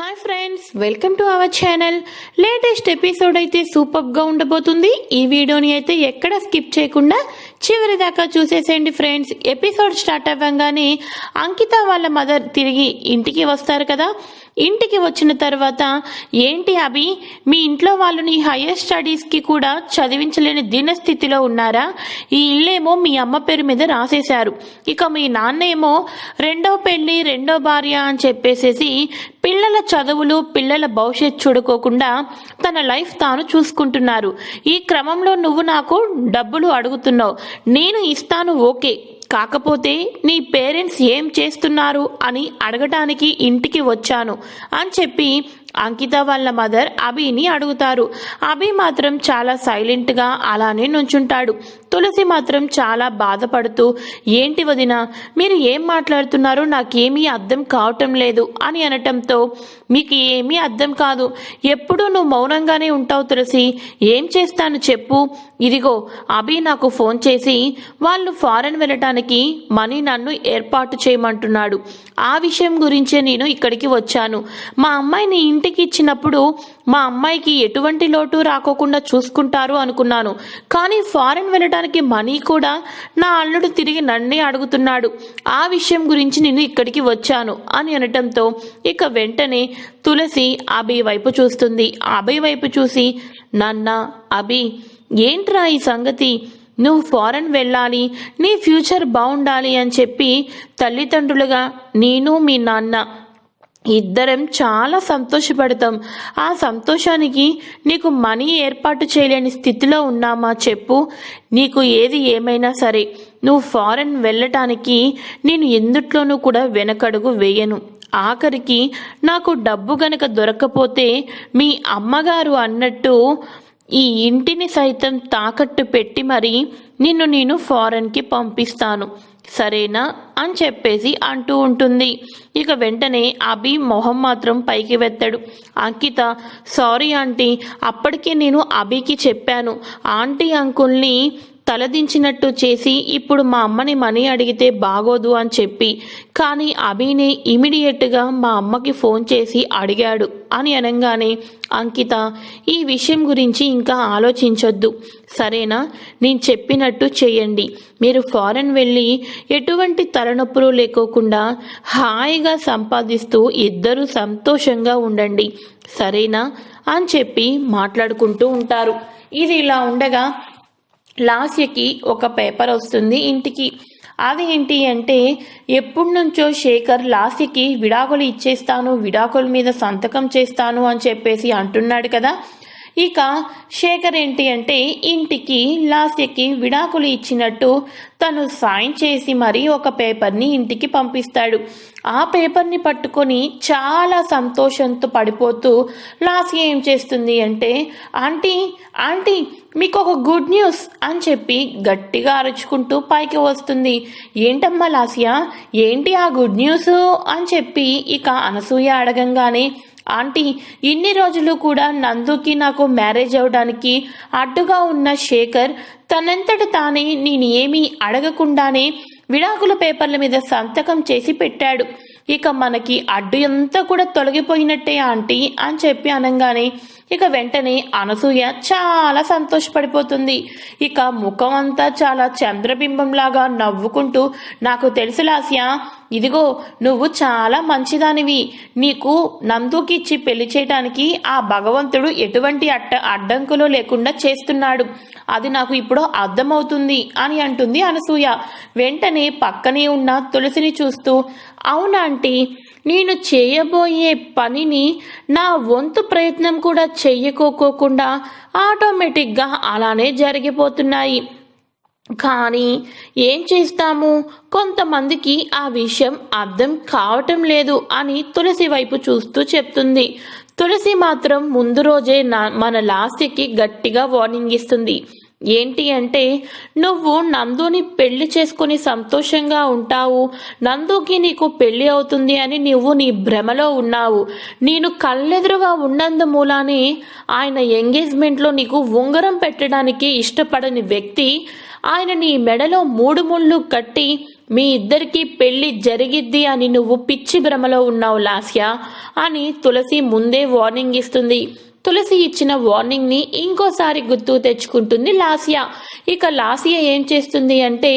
Hi friends welcome to our channel latest episode అయితే సూపర్గా ఉండబోతుంది. ఈ వీడియోని అయితే ఎక్కడ స్కిప్ చేయకుండా చివరి దాకా చూసేసేయండి ఫ్రెండ్స్. ఎపిసోడ్ స్టార్ట్ అవ్వగానే అంకిత వాళ్ళ మదర్ తిరిగి ఇంటికి వస్తారు కదా. ఇంటికి వచ్చిన తర్వాత ఏంటి అభి మీ ఇంట్లో వాళ్ళని హయ్యర్ స్టడీస్కి కూడా చదివించలేని దినస్థితిలో ఉన్నారా? ఈ ఇల్లేమో మీ అమ్మ పేరు మీద రాసేశారు. ఇక మీ నాన్న ఏమో రెండో పెళ్ళి రెండో భార్య అని చెప్పేసేసి పిల్లల చదువులు పిల్లల భవిష్యత్ చూడుకోకుండా తన లైఫ్ తాను చూసుకుంటున్నారు. ఈ క్రమంలో నువ్వు నాకు డబ్బులు అడుగుతున్నావు. నేను ఇస్తాను ఓకే. కాకపోతే నీ పేరెంట్స్ ఏం చేస్తున్నారు అని అడగటానికి ఇంటికి వచ్చాను అని చెప్పి అంకిత వాళ్ళ మదర్ అభిని అడుగుతారు. అభి మాత్రం చాలా సైలెంట్గా అలానే నుంచుంటాడు. తులసి మాత్రం చాలా బాధపడుతూ ఏంటి వదిన మీరు ఏం మాట్లాడుతున్నారో నాకేమీ అర్థం కావటం లేదు అని అనటంతో మీకు ఏమీ అర్థం కాదు. ఎప్పుడూ నువ్వు మౌనంగానే ఉంటావు తులసి. ఏం చేస్తాను చెప్పు. ఇదిగో అభి నాకు ఫోన్ చేసి వాళ్ళు ఫారెన్ వెళ్ళటానికి మనీ నన్ను ఏర్పాటు చేయమంటున్నాడు. ఆ విషయం గురించే నేను ఇక్కడికి వచ్చాను. మా అమ్మాయిని ఇంటికి ఇచ్చినప్పుడు మా అమ్మాయికి ఎటువంటి లోటు రాకోకుండా చూసుకుంటారు అనుకున్నాను. కానీ ఫారెన్ వెళ్ళడానికి మనీ కూడా నా అల్లుడు తిరిగి నన్నే అడుగుతున్నాడు. ఆ విషయం గురించి నేను ఇక్కడికి వచ్చాను అని అనటంతో ఇక వెంటనే తులసి అభి వైపు చూస్తుంది. అభి వైపు చూసి నాన్న అభి ఏంట్రా ఈ సంగతి? నువ్వు ఫారెన్ వెళ్ళాలి నీ ఫ్యూచర్ బాగుండాలి అని చెప్పి తల్లిదండ్రులుగా నేను మీ నాన్న ఇద్దరం చాలా సంతోషపడతాం. ఆ సంతోషానికి నీకు మనీ ఏర్పాటు చేయలేని స్థితిలో ఉన్నామా చెప్పు. నీకు ఏది ఏమైనా సరే నువ్వు ఫారెన్ వెళ్ళటానికి నేను ఎందుట్లోనూ కూడా వెనకడుగు వేయను. ఆఖరికి నాకు డబ్బు గనక దొరకపోతే మీ అమ్మగారు అన్నట్టు ఈ ఇంటిని సైతం తాకట్టు పెట్టి మరి నిన్ను నేను ఫారెన్కి పంపిస్తాను. సరేనా అని చెప్పేసి అంటూ ఉంటుంది. ఇక వెంటనే అభి మొహం మాత్రం పైకి వెత్తాడు. అంకిత సారీ ఆంటీ అప్పటికే నేను అభికి చెప్పాను. ఆంటీ అంకుల్ని తలదించినట్టు చేసి ఇప్పుడు మా అమ్మని మనీ అడిగితే బాగోదు అని చెప్పి కానీ అభిని ఇమీడియట్గా మా అమ్మకి ఫోన్ చేసి అడిగాడు. అని అనగానే అంకిత ఈ విషయం గురించి ఇంకా ఆలోచించొద్దు. సరేనా? నేను చెప్పినట్టు చేయండి మీరు ఫారెన్ వెళ్ళి ఎటువంటి తలనొప్పులు లేకోకుండా హాయిగా సంపాదిస్తూ ఇద్దరు సంతోషంగా ఉండండి. సరేనా? అని చెప్పి మాట్లాడుకుంటూ ఉంటారు. ఇది ఇలా ఉండగా లాస్యకి ఒక పేపర్ వస్తుంది. ఇంటికి అది ఏంటి అంటే ఎప్పటి నుంచో శేఖర్ లాస్యకి విడాకులు ఇచ్చేస్తాను విడాకుల మీద సంతకం చేస్తాను అని చెప్పేసి అంటున్నాడు కదా. ఇక శేఖర్ ఏంటి అంటే ఇంటికి లాస్యకి విడాకులు ఇచ్చినట్టు తను సాయం చేసి మరీ ఒక పేపర్ని ఇంటికి పంపిస్తాడు. ఆ పేపర్ని పట్టుకొని చాలా సంతోషంతో పడిపోతూ లాస్య ఏం చేస్తుంది అంటే ఆంటీ ఆంటీ మీకు ఒక గుడ్ న్యూస్ అని చెప్పి గట్టిగా అరుచుకుంటూ పైకి వస్తుంది. ఏంటమ్మా లాస్య ఏంటి ఆ గుడ్ న్యూస్? అని చెప్పి ఇక అనసూయ అడగంగానే ఆంటీ ఇన్ని రోజులు కూడా నందుకి నాకు మ్యారేజ్ అవడానికి అడ్డుగా ఉన్న శేఖర్ తనంతట తానే నేను ఏమీ అడగకుండానే విడాకుల పేపర్ల మీద సంతకం చేసి పెట్టాడు. ఇక మనకి అడ్డు అంతా కూడా తొలగిపోయినట్టే ఆంటీ అని చెప్పి అనగానే ఇక వెంటనే అనసూయ చాలా సంతోషపడిపోతుంది. ఇక ముఖం అంతా చాలా చంద్రబింబంలాగా నవ్వుకుంటూ నాకు తెలుసు లాస్య ఇదిగో నువ్వు చాలా మంచిదానివి. నీకు నందుకి ఇచ్చి పెళ్ళి చేయటానికి ఆ భగవంతుడు ఎటువంటి అట్ట అడ్డంకులు లేకుండా చేస్తున్నాడు. అది నాకు ఇప్పుడు అర్థమవుతుంది అని అంటుంది అనసూయ. వెంటనే పక్కనే ఉన్న తులసిని చూస్తూ అవునా అవునాంటీ నేను చేయబోయే పనిని నా వంతు ప్రయత్నం కూడా చెయ్యకోకోకుండా ఆటోమేటిక్గా అలానే జరిగిపోతున్నాయి. కానీ ఏం చేస్తాము? కొంతమందికి ఆ విషయం అర్థం కావటం లేదు అని తులసి వైపు చూస్తూ చెప్తుంది. తులసి మాత్రం ముందు రోజే నా మన లాస్యకి గట్టిగా వార్నింగ్ ఇస్తుంది. ఏంటి అంటే నువ్వు నందుని పెళ్ళి చేసుకుని సంతోషంగా ఉంటావు. నందుకి నీకు పెళ్ళి అవుతుంది అని నువ్వు నీ భ్రమలో ఉన్నావు. నేను కళ్ళెదురుగా ఉన్నందు మూలానే ఆయన ఎంగేజ్మెంట్లో నీకు ఉంగరం పెట్టడానికి ఇష్టపడని వ్యక్తి ఆయన నీ మెడలో మూడు ముళ్ళు కట్టి మీ ఇద్దరికీ పెళ్ళి జరిగిద్ది అని నువ్వు పిచ్చి భ్రమలో ఉన్నావు లాస్య అని తులసి ముందే వార్నింగ్ ఇస్తుంది. తులసి ఇచ్చిన వార్నింగ్ని ఇంకోసారి గుర్తు తెచ్చుకుంటుంది లాసియా. ఇక లాసియా ఏం చేస్తుంది అంటే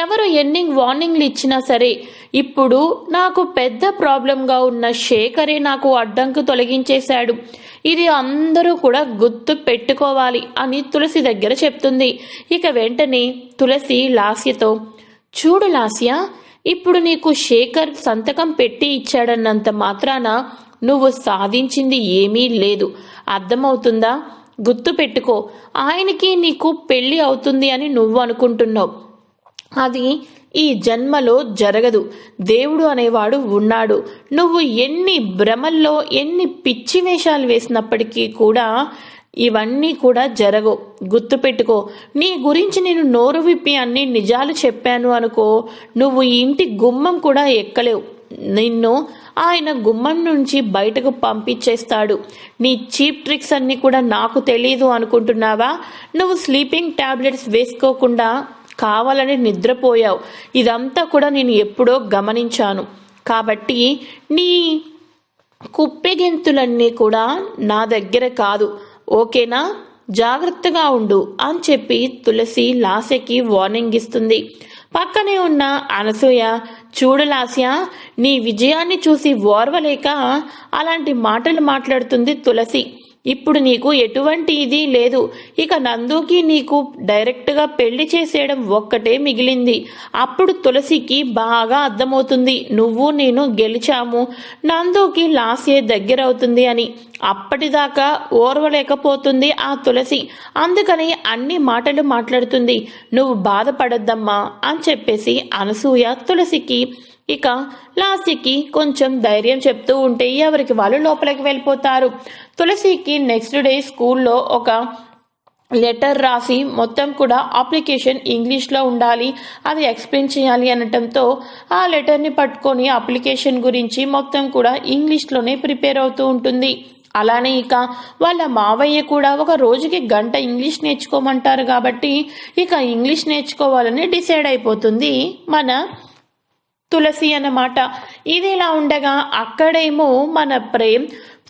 ఎవరు ఎన్ని వార్నింగ్లు ఇచ్చినా సరే ఇప్పుడు నాకు పెద్ద ప్రాబ్లంగా ఉన్న శేఖరే నాకు అడ్డంకు తొలగించేశాడు. ఇది అందరూ కూడా గుర్తు పెట్టుకోవాలి అని తులసి దగ్గర చెప్తుంది. ఇక వెంటనే తులసి లాస్యతో చూడు లాస్య ఇప్పుడు నీకు శేఖర్ సంతకం పెట్టి ఇచ్చాడన్నంత మాత్రాన నువ్వు సాధించింది ఏమీ లేదు. అర్థమవుతుందా? గుర్తు పెట్టుకో. ఆయనకి నీకు పెళ్ళి అవుతుంది అని నువ్వు అనుకుంటున్నావు. అది ఈ జన్మలో జరగదు. దేవుడు అనేవాడు ఉన్నాడు. నువ్వు ఎన్ని భ్రమల్లో ఎన్ని పిచ్చి వేషాలు వేసినప్పటికీ కూడా ఇవన్నీ కూడా జరగవు. గుర్తుపెట్టుకో నీ గురించి నేను నోరు విప్పి అన్ని నిజాలు చెప్పాను అనుకో నువ్వు ఇంటి గుమ్మం కూడా ఎక్కలేవు. నిన్ను ఆయన గుమ్మం నుంచి బయటకు పంపించేస్తాడు. నీ చీప్ ట్రిక్స్ అన్ని కూడా నాకు తెలీదు అనుకుంటున్నావా? నువ్వు స్లీపింగ్ టాబ్లెట్స్ వేసుకోకుండా కావాలని నిద్రపోయావు. ఇదంతా కూడా నేను ఎప్పుడో గమనించాను. కాబట్టి నీ కుప్పెగెంతులన్నీ కూడా నా దగ్గర కాదు. ఓకేనా? జాగ్రత్తగా ఉండు అని చెప్పి తులసి లాస్యకి వార్నింగ్ ఇస్తుంది. పక్కనే ఉన్న అనసూయ చూడు లాస్య నీ విజయాన్ని చూసి ఓర్వలేక అలాంటి మాటలు మాట్లాడుతుంది తులసి. ఇప్పుడు నీకు ఎటువంటి ఇది లేదు. ఇక నందుకి నీకు డైరెక్ట్గా పెళ్ళి చేసేయడం ఒక్కటే మిగిలింది. అప్పుడు తులసికి బాగా అర్థమవుతుంది. నువ్వు నేను గెలిచాము. నందుకి లాస్యే దగ్గరవుతుంది అని. అప్పటిదాకా ఓర్వలేకపోతుంది ఆ తులసి. అందుకని అన్ని మాటలు మాట్లాడుతుంది. నువ్వు బాధపడద్దమ్మా అని చెప్పేసి అనసూయ తులసికి ఇక లాస్యకి కొంచెం ధైర్యం చెప్తూ ఉంటే ఎవరికి వాళ్ళు లోపలికి వెళ్ళిపోతారు. తులసికి నెక్స్ట్ డే స్కూల్లో ఒక లెటర్ రాసి మొత్తం కూడా అప్లికేషన్ ఇంగ్లీష్లో ఉండాలి అది ఎక్స్ప్లెయిన్ చేయాలి అనటంతో ఆ లెటర్ని పట్టుకొని అప్లికేషన్ గురించి మొత్తం కూడా ఇంగ్లీష్లోనే ప్రిపేర్ అవుతూ ఉంటుంది. అలానే ఇక వాళ్ళ మావయ్య కూడా ఒక రోజుకి గంట ఇంగ్లీష్ నేర్చుకోమంటారు కాబట్టి ఇక ఇంగ్లీష్ నేర్చుకోవాలని డిసైడ్ అయిపోతుంది మన తులసి అన్నమాట. ఇది ఇలా ఉండగా అక్కడేమో మన ప్రేమ్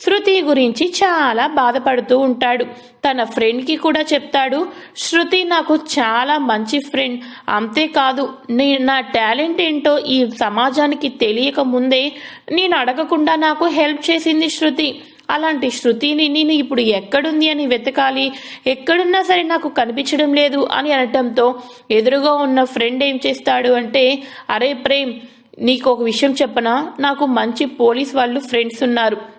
శృతి గురించి చాలా బాధపడుతూ ఉంటాడు. తన ఫ్రెండ్కి కూడా చెప్తాడు శృతి నాకు చాలా మంచి ఫ్రెండ్ అంతేకాదు నే నా టాలెంట్ ఏంటో ఈ సమాజానికి తెలియక ముందే నేను అడగకుండా నాకు హెల్ప్ చేసింది శృతి. అలాంటి శృతిని నేను ఇప్పుడు ఎక్కడుంది అని వెతకాలి. ఎక్కడున్నా సరే నాకు కనిపించడం లేదు అని అనటంతో ఎదురుగా ఉన్న ఫ్రెండ్ ఏం చేస్తాడు అంటే అరే ప్రేమ్ నీకు ఒక విషయం చెప్పనా? నాకు మంచి పోలీస్ వాళ్ళు ఫ్రెండ్స్ ఉన్నారు.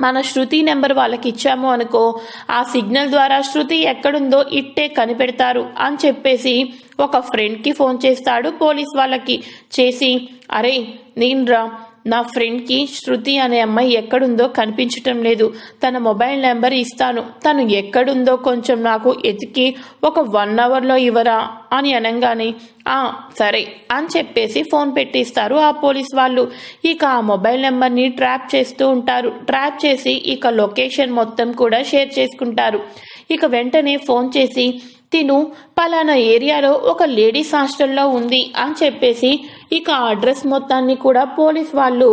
మన శృతి నెంబర్ వాళ్ళకి ఇచ్చాము అనుకో ఆ సిగ్నల్ ద్వారా శృతి ఎక్కడుందో ఇట్టే కనిపెడతారు అని చెప్పేసి ఒక ఫ్రెండ్కి ఫోన్ చేస్తాడు పోలీస్ వాళ్ళకి చేసి అరే నేను రా నా ఫ్రెండ్కి శృతి అనే అమ్మాయి ఎక్కడుందో కనిపించటం లేదు. తన మొబైల్ నెంబర్ ఇస్తాను. తను ఎక్కడుందో కొంచెం నాకు ఎతికి ఒక వన్ అవర్లో ఇవ్వరా? అని అనగానే ఆ సరే అని చెప్పేసి ఫోన్ పెట్టిస్తారు ఆ పోలీస్ వాళ్ళు. ఇక ఆ మొబైల్ నెంబర్ని ట్రాప్ చేస్తూ ఉంటారు. ట్రాప్ చేసి ఇక లొకేషన్ మొత్తం కూడా షేర్ చేసుకుంటారు. ఇక వెంటనే ఫోన్ చేసి తిను పలానా ఏరియాలో ఒక లేడీస్ హాస్టల్లో ఉంది అని చెప్పేసి ఇక ఆ అడ్రస్ మొత్తాన్ని కూడా పోలీస్ వాళ్ళు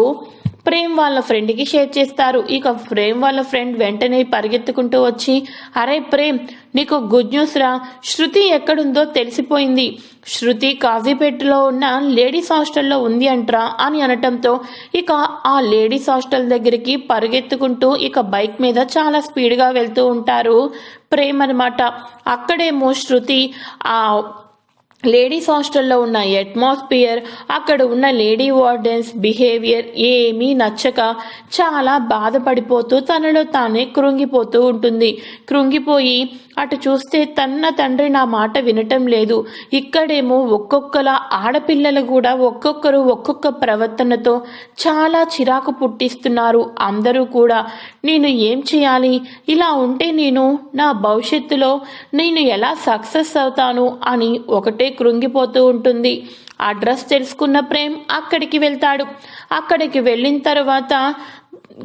ప్రేమ్ వాళ్ళ ఫ్రెండ్కి షేర్ చేస్తారు. ఇక ప్రేమ్ వాళ్ళ ఫ్రెండ్ వెంటనే పరిగెత్తుకుంటూ వచ్చి అరే ప్రేమ్ నీకు గుడ్ న్యూస్ రా. శృతి ఎక్కడుందో తెలిసిపోయింది. శృతి కాజీపేటలో ఉన్న లేడీస్ హాస్టల్లో ఉంది అంట్రా అని అనటంతో ఇక ఆ లేడీస్ హాస్టల్ దగ్గరికి పరిగెత్తుకుంటూ ఇక బైక్ మీద చాలా స్పీడ్గా వెళ్తూ ఉంటారు ప్రేమ్ అనమాట అక్కడేమో శృతి ఆ లేడీస్ హాస్టల్లో ఉన్న అట్మాస్ఫియర్ అక్కడ ఉన్న లేడీ వార్డెన్స్ బిహేవియర్ ఏమీ నచ్చక చాలా బాధపడిపోతూ తనలో తానే కృంగిపోతూ ఉంటుంది. కృంగిపోయి అటు చూస్తే తన్న తండ్రి నా మాట వినటం లేదు. ఇక్కడేమో ఒక్కొక్కలా ఆడపిల్లలు కూడా ఒక్కొక్కరు ఒక్కొక్క ప్రవర్తనతో చాలా చిరాకు పుట్టిస్తున్నారు. అందరూ కూడా నేను ఏం చేయాలి? ఇలా ఉంటే నేను నా భవిష్యత్తులో నేను ఎలా సక్సెస్ అవుతాను? అని ఒకటే కృంగిపోతూ ఉంటుంది. అడ్రస్ తెలుసుకున్న ప్రేమ్ అక్కడికి వెళ్తాడు. అక్కడికి వెళ్ళిన తర్వాత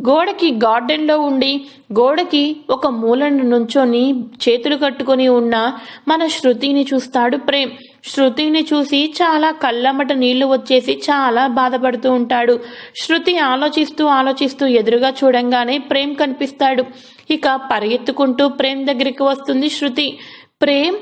గోడకి గార్డెన్లో ఉండి గోడకి ఒక మూలను నుంచొని చేతులు కట్టుకొని ఉన్న మన శృతిని చూస్తాడు ప్రేమ్. శృతిని చూసి చాలా కళ్ళమ్మట నీళ్ళు వచ్చేసి చాలా బాధపడుతూ ఉంటాడు. శృతి ఆలోచిస్తూ ఆలోచిస్తూ ఎదురుగా చూడంగానే ప్రేమ్ కనిపిస్తాడు. ఇక పరిగెత్తుకుంటూ ప్రేమ్ దగ్గరికి వస్తుంది శృతి. ప్రేమ్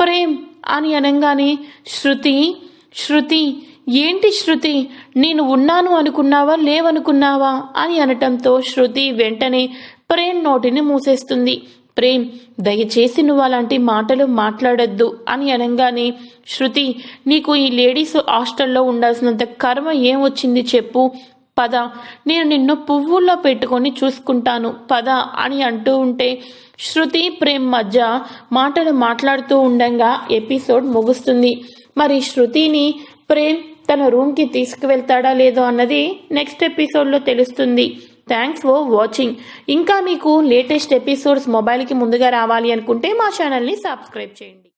ప్రేమ్ అని అనగానే శృతి శృతి ఏంటి శృతి? నేను ఉన్నాను అనుకున్నావా? లేవనుకున్నావా? అని అనటంతో శృతి వెంటనే ప్రేమ్ నోటిని మూసేస్తుంది. ప్రేమ్ దయచేసి నువ్వు అలాంటి మాటలు మాట్లాడొద్దు అని అనగానే శృతి నీకు ఈ లేడీస్ హాస్టల్లో ఉండాల్సినంత కర్మ ఏం వచ్చింది చెప్పు. పద నేను నిన్ను పువ్వుల్లో పెట్టుకొని చూసుకుంటాను. పద అని అంటూ ఉంటే శృతి ప్రేమ్ మధ్య మాటలు మాట్లాడుతూ ఉండగా ఎపిసోడ్ ముగుస్తుంది. మరి శృతిని ప్రేమ్ తన రూమ్కి తీసుకువెళ్తాడా లేదో అన్నది నెక్స్ట్ ఎపిసోడ్లో తెలుస్తుంది. థ్యాంక్స్ ఫర్ వాచింగ్ ఇంకా మీకు లేటెస్ట్ ఎపిసోడ్స్ మొబైల్కి ముందుగా రావాలి అనుకుంటే మా ఛానల్ని సబ్స్క్రైబ్ చేయండి.